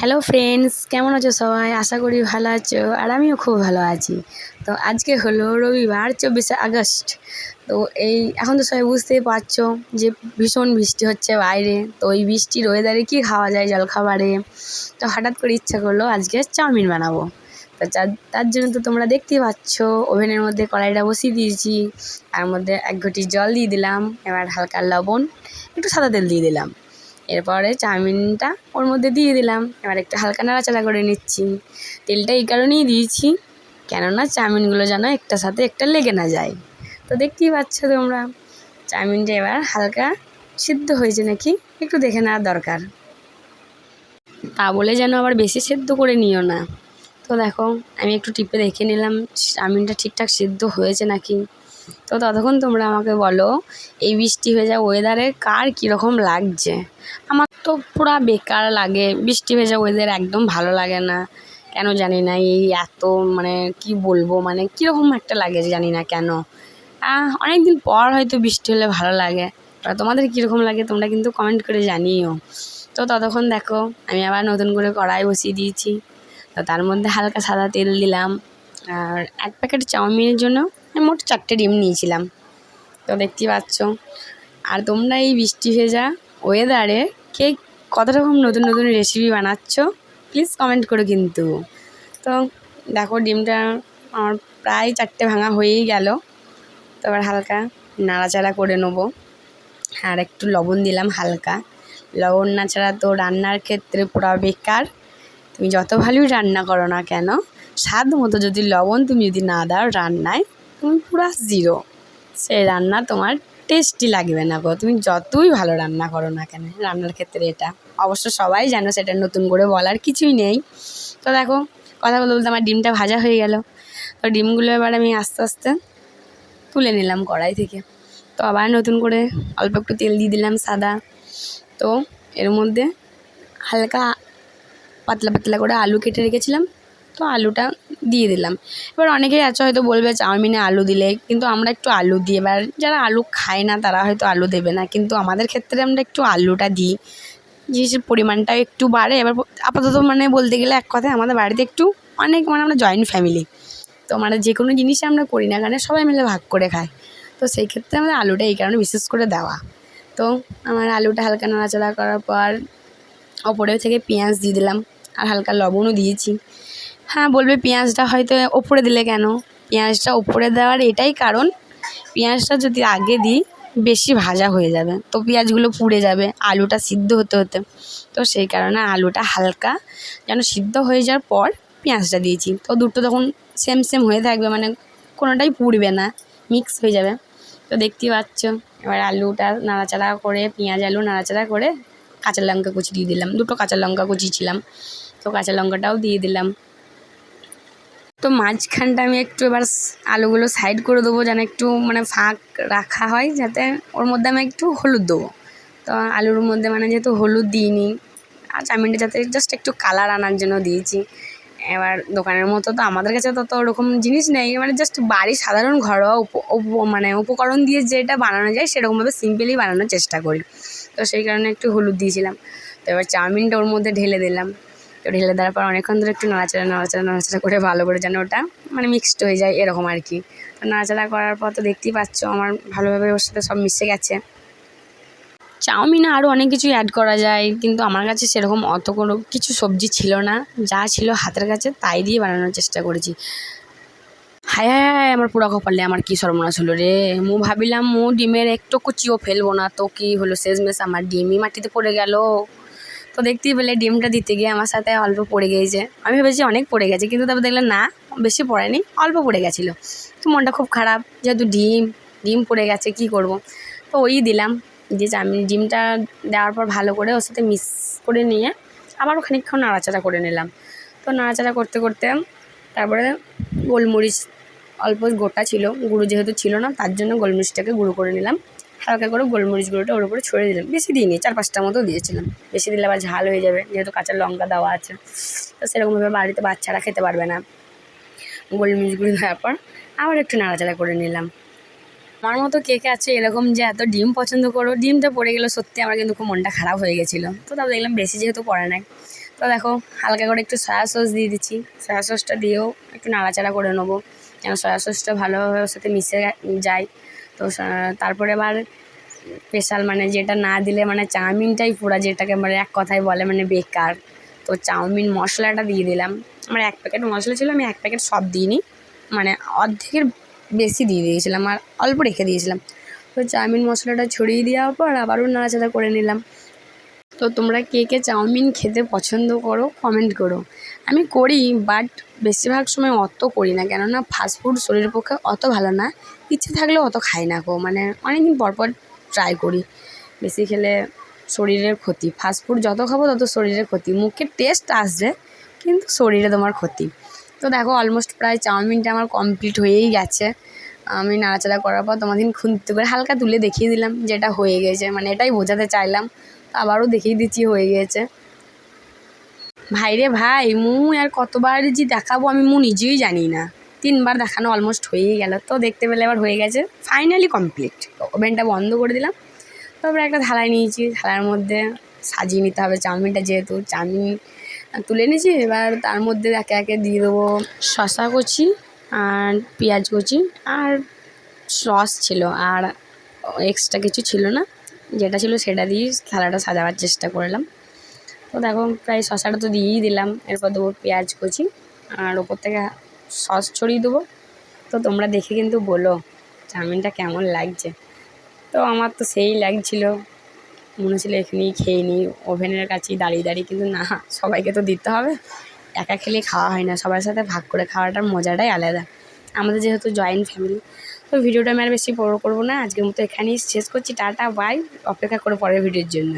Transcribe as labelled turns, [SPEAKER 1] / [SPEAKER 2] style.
[SPEAKER 1] Hello friends কেমন আছো সবাই? আশা করি ভালো আছো, আর আমিও খুব ভালো আছি। তো আজকে হলো রবিবার, চব্বিশে আগস্ট। তো এই, এখন তো সবাই বুঝতেই পারছ যে ভীষণ বৃষ্টি হচ্ছে বাইরে। তো ওই বৃষ্টির ওয়েদারে কী খাওয়া যায় জলখাবারে? তো হঠাৎ করে ইচ্ছা করল আজকে চাউমিন বানাবো। তো তার- জন্য তো তোমরা দেখতেই পাচ্ছ, ওভেনের মধ্যে কড়াইটা বসিয়ে দিয়েছি। তার মধ্যে এক ঘটি জল দিয়ে দিলাম, এবার হালকা লবণ, একটু সাদা তেল দিয়ে দিলাম। এরপরে চাউমিনটা ওর মধ্যে দিয়ে দিলাম। এবার একটু হালকা নাড়াচাড়া করে নিচ্ছি। তেলটা এই কারণেই দিয়েছি, কেননা চাউমিনগুলো যেন একটার সাথে একটা লেগে না যায়। তো দেখতেই পাচ্ছ তোমরা, চাউমিনটা এবার হালকা সিদ্ধ হয়েছে নাকি? একটু দেখে নেওয়ার দরকার। তা বলে যেন আবার বেশি সেদ্ধ করে নিও না। তো দেখো, আমি একটু টিপে দেখে নিলাম, চাউমিনটা ঠিকঠাক সিদ্ধ হয়েছে নাকি? তো ততক্ষণ তোমরা আমাকে বলো, এই বৃষ্টি ভেজা ওয়েদারে কার কীরকম লাগছে? আমার তো পুরা বেকার লাগে, বৃষ্টি ভেজা ওয়েদার একদম ভালো লাগে না। কেন জানি না, এই এত মানে কি বলব মানে কীরকম একটা লাগে জানি না কেন। অনেক দিন পর হয়তো বৃষ্টি হলে ভালো লাগে। আর তোমাদের কীরকম লাগে তোমরা কিন্তু কমেন্ট করে জানিও। তো ততক্ষণ দেখো, আমি আবার নতুন করে কড়াই বসিয়ে দিয়েছি। তো তার মধ্যে হালকা সাদা তেল দিলাম। আর এক প্যাকেট চাউমিনের জন্য মোট চারটে ডিম নিয়েছিলাম। তো দেখতেই পাচ্ছ। আর তোমরা এই বৃষ্টি ভেজা ওয়েদারে কে কত রকম নতুন নতুন রেসিপি বানাচ্ছ প্লিজ কমেন্ট করো কিন্তু। তো দেখো, ডিমটা আমার প্রায় চারটে ভাঙা হয়েই গেল। তো এবার হালকা নাড়াচাড়া করে নেব। আর একটু লবণ দিলাম হালকা। লবণ না ছাড়া তো রান্নার ক্ষেত্রে পুরো বেকার। তুমি যত ভালোই রান্না করো না কেন, স্বাদ মতো যদি লবণ তুমি যদি না দাও রান্নায় তুমি পুরো জিরো সেই রান্না তোমার টেস্টি লাগবে না গো। তুমি যতই ভালো রান্না করো না কেন, রান্নার ক্ষেত্রে এটা। অবশ্য সবাই জানো সেটা নতুন করে বলার কিছুই নেই। তো দেখো, কথা বলতে বলতে আমার ডিমটা ভাজা হয়ে গেল। তো ডিমগুলো এবার আমি আস্তে আস্তে তুলে নিলাম কড়াই থেকে। তো আবার নতুন করে অল্প একটু তেল দিয়ে দিলাম সাদা। তো এর মধ্যে হালকা পাতলা পাতলা করে আলু কেটে রেখেছিলাম। তো আলুটা দিয়ে দিলাম। এবার অনেকেই আছে হয়তো বলবে, চাউমিনে আলু দিলে? কিন্তু আমরা একটু আলু দিই। এবার যারা আলু খায় না, তারা হয়তো আলু দেবে না। কিন্তু আমাদের ক্ষেত্রে আমরা একটু আলুটা দিই। জিনিসের পরিমাণটা একটু বাড়ে। এবার আপাতত মানে বলতে গেলে এক কথায় আমাদের বাড়িতে একটু অনেক মানে আমরা জয়েন্ট ফ্যামিলি তো মানে যে কোনো জিনিসই আমরা করি না কেন, সবাই মিলে ভাগ করে খাই। তো সেই ক্ষেত্রে আমাদের আলুটা এই কারণে বিশেষ করে দেওয়া। তো আমার আলুটা হালকা নাড়াচাড়া করার পর ওপরে থেকে পেঁয়াজ দিয়ে দিলাম। আর হালকা লবণও দিয়েছি। হ্যাঁ বলবে পেঁয়াজটা হয়তো ওপরে দিলে কেন? পেঁয়াজটা ওপরে দেওয়ার এটাই কারণ, পেঁয়াজটা যদি আগে দিই, বেশি ভাজা হয়ে যাবে। তো পেঁয়াজগুলো পুড়ে যাবে, আলুটা সিদ্ধ হতে হতে। তো সেই কারণে আলুটা হালকা যেন সিদ্ধ হয়ে যাওয়ার পর পেঁয়াজটা দিয়েছি। তো দুটো তখন সেম সেম হয়ে থাকবে মানে কোনোটাই পুড়বে না মিক্স হয়ে যাবে। তো দেখতেই পাচ্ছ, এবার আলুটা নাড়াচাড়া করে, পেঁয়াজ আলু নাড়াচাড়া করে কাঁচা লঙ্কা কুচি দিয়ে দিলাম। দুটো কাঁচা লঙ্কা কুচিয়েছিলাম তো কাঁচা লঙ্কাটাও দিয়ে দিলাম। তো মাঝখানটা আমি একটু এবার আলুগুলো সাইড করে দেবো যেন একটু মানে ফাঁক রাখা হয়, যাতে ওর মধ্যে আমি একটু হলুদ দেবো। তো আলুর মধ্যে মানে যেহেতু হলুদ দিইনি, আর চাউমিনটা যাতে জাস্ট একটু কালার আনার জন্য দিয়েছি। এবার দোকানের মতো তো আমাদের কাছে তত ওরকম জিনিস নেই মানে জাস্ট বাড়ির সাধারণ ঘরোয়া উপ, উপ- মানে উপকরণ দিয়ে যেটা বানানো যায়, সেরকমভাবে সিম্পলি বানানোর চেষ্টা করি। তো সেই কারণে একটু হলুদ দিয়েছিলাম। তো এবার চাউমিনটা ওর মধ্যে ঢেলে দিলাম। ঢেলে দেওয়ার পর অনেকক্ষণ ধরে একটু নাড়াচাড়া নাড়াচাড়া নাড়াচাড়া করে ভালো করে যেন ওটা মানে মিক্সড হয়ে যায় এরকম আর কি। তো নাড়াচাড়া করার পর তো দেখতেই পাচ্ছ আমার ভালোভাবে ওর সাথে সব মিশে গেছে। চাউমিনে আরও অনেক কিছু অ্যাড করা যায়, কিন্তু আমার কাছে সেরকম অত কোনো কিছু সবজি ছিল না। যা ছিল হাতের কাছে তাই দিয়ে বানানোর চেষ্টা করেছি। হায় হায় হায় আমার পুরা কপালে আমার কি সর্বনাশ হলো রে। মু ভাবিলাম, মু ডিমের একটু কুচিও ফেলব না, তো কি হলো? শেষমেশ আমার ডিমই মাটিতে পড়ে গেল। তো দেখতেই পেলে ডিমটা দিতে গিয়ে আমার সাথে অল্প পড়ে গিয়েছে। আমি ভেবেছি অনেক পড়ে গেছে, কিন্তু তারপর দেখলাম না, বেশি পড়েনি, অল্প পড়ে গেছিল। তো মনটা খুব খারাপ, যেহেতু ডিম ডিম পড়ে গেছে, কি করব? তো ওই দিলাম, যে আমি ডিমটা দেওয়ার পর ভালো করে ওর সাথে মিক্স করে নিয়ে আবারও খানিকক্ষণ নাড়াচাড়া করে নিলাম। তো নাড়াচাড়া করতে করতে তারপরে গোলমরিচ, অল্প গোটা ছিল, গুঁড়ো যেহেতু ছিল না, তার জন্য গোলমরিচটাকে গুঁড়ো করে নিলাম। হালকা করে গোলমরিচ গুঁড়োটা ওর উপরে ছড়িয়ে দিলাম। বেশি দিইনি, চার পাঁচটা মতো দিয়েছিলাম। বেশি দিলে আবার ঝাল হয়ে যাবে, যেহেতু কাঁচা লঙ্কা দেওয়া আছে। তো সেরকমভাবে বাড়িতে বাচ্চারা খেতে পারবে না। গোলমরিচ গুঁড়ো দেওয়ার পর আবার একটু নাড়াচাড়া করে নিলাম। আমার মতো কে কে আছে এরকম যে এত ডিম পছন্দ করো? ডিমটা পড়ে গেলো সত্যি আমার কিন্তু খুব মনটা খারাপ হয়ে গেছিল। তো তারপর দেখলাম বেশি যেহেতু পড়ে নাই। তো দেখো, হালকা করে একটু সয়া সস দিয়ে দিচ্ছি। সয়া সসটা দিয়েও একটু নাড়াচাড়া করে নেব, যেন সয়া সসটা ভালোভাবে ওর সাথে মিশে যায়। তো তারপরে আবার স্পেশাল মানে যেটা না দিলে মানে চাউমিনটাই পুরা যেটাকে মানে এক কথায় বলে মানে বেকার। তো চাউমিন মশলাটা দিয়ে দিলাম। আমার এক প্যাকেট মশলা ছিল, আমি এক প্যাকেট সব দিইনি। মানে অর্ধেকের বেশি দিয়ে দিয়েছিলাম আর অল্প রেখে দিয়েছিলাম। তো চাউমিন মশলাটা ছড়িয়ে দেওয়ার পর আবারও নাড়াচাড়া করে নিলাম। তো তোমরা কে কে চাউমিন খেতে পছন্দ করো কমেন্ট করো। আমি করি বাট বেশিরভাগ সময় অত করি না, কেননা ফাস্টফুড শরীরের পক্ষে অত ভালো না। ইচ্ছে থাকলেও অত খাই না গো মানে অনেকদিন পর পর ট্রাই করি। বেশি খেলে শরীরের ক্ষতি। ফাস্টফুড যত খাব তত শরীরের ক্ষতি। মুখের টেস্ট আসবে, কিন্তু শরীরে তোমার ক্ষতি। তো দেখো অলমোস্ট প্রায় চাউমিনটা আমার কমপ্লিট হয়েই গেছে। আমি নাড়াচাড়া করার পর তোমাদের খুন্তি করে হালকা তুলে দেখিয়ে দিলাম, যেটা হয়ে গেছে। মানে এটাই বোঝাতে চাইলাম। আবারও দেখিয়ে দিচ্ছি, হয়ে গেছে ভাই রে ভাই, মু আর কতবার যে দেখাবো আমি মু নিজেই জানি না। তিনবার দেখানো অলমোস্ট হয়েই গেল, তো দেখতে পেলে এবার হয়ে গেছে। ফাইনালি কমপ্লিট ওভেনটা বন্ধ করে দিলাম। তারপরে একটা থালায় নিয়েছি, থালার মধ্যে সাজিয়ে নিতে হবে চাউমিনটা যেহেতু। চাউমিন তুলে নিয়েছি, এবার তার মধ্যে একে একে দিয়ে দেবো শশা কুচি আর পেঁয়াজ কুচি। আর সস ছিল, আর এক্সট্রা কিছু ছিল না। যেটা ছিল সেটা দিয়ে থালাটা সাজাবার চেষ্টা করলাম। তো দেখো, প্রায় শশাটা তো দিয়েই দিলাম। এরপর দেবো পেঁয়াজ কুচি আর ওপর থেকে সস ছড়িয়ে দেবো। তো তোমরা দেখে কিন্তু বলো চাউমিনটা কেমন লাগছে। তো আমার তো সেই লাগছিল। মনে ছিল এখানেই খেয়ে নিই। ওভেনের কাছেই দাঁড়িয়ে দাঁড়িয়ে কিন্তু না, সবাইকে তো দিতে হবে। একা খেলে খাওয়া হয় না। সবার সাথে ভাগ করে খাওয়াটার মজাটাই আলাদা। আমাদের যেহেতু জয়েন্ট ফ্যামিলি তো ভিডিওটা আমি আর বেশি বড়ো করব না। আজকের মতো এখানেই শেষ করছি। টাটা বাই অপেক্ষা করে পরের ভিডিওর জন্য।